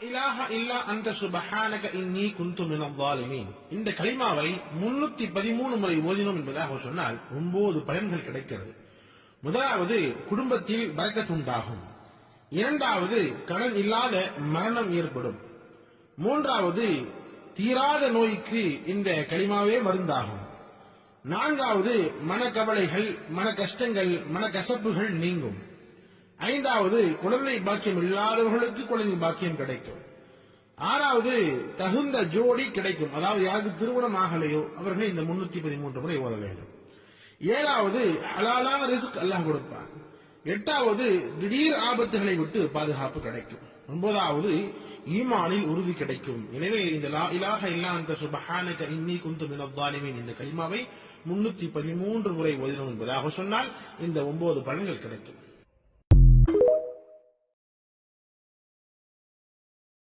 இலாஹ இல்லா அந்த சுபஹானக இன்னி குந்து மினல் இந்த கலிமாவை முன்னூத்தி பதிமூணு முறை ஓதினோம் என்பதாக சொன்னால் ஒன்பது பலன்கள் கிடைக்கிறது. முதலாவது குடும்பத்தில் பறக்கத்துண்டாகும் இரண்டாவது கடன் இல்லாத மரணம் ஏற்படும். மூன்றாவது தீராத நோய்க்கு இந்த களிமாவே மருந்தாகும். நான்காவது மனக்கவலைகள் மன கஷ்டங்கள் மன கசப்புகள் நீங்கும். ஐந்தாவது குழந்தை பாக்கியம் இல்லாதவர்களுக்கு குழந்தை பாக்கியம் கிடைக்கும். ஆறாவது தகுந்த ஜோடி கிடைக்கும். அதாவது யாருக்கு திருமணம் ஆகலையோ அவர்கள் இந்த முன்னூத்தி பதிமூன்று முறை ஓத வேண்டும். ஏழாவது ஹலாலான ரிஸ்க் அல்லாஹ் கொடுப்பான். எட்டாவது திடீர் ஆபத்துகளை விட்டு பாதுகாப்பு கிடைக்கும். ஒன்பதாவது ஈமானில் உறுதி கிடைக்கும். எனவே இந்த லா இலாக இல்லா அந்த சுபஹானக இன்னி குந்து மினத்தானிமின் இந்த கலிமாவை முன்னூத்தி பதிமூன்று முறை ஓதினோம் என்பதாக சொன்னால் இந்த ஒன்பது பலன்கள் கிடைக்கும்.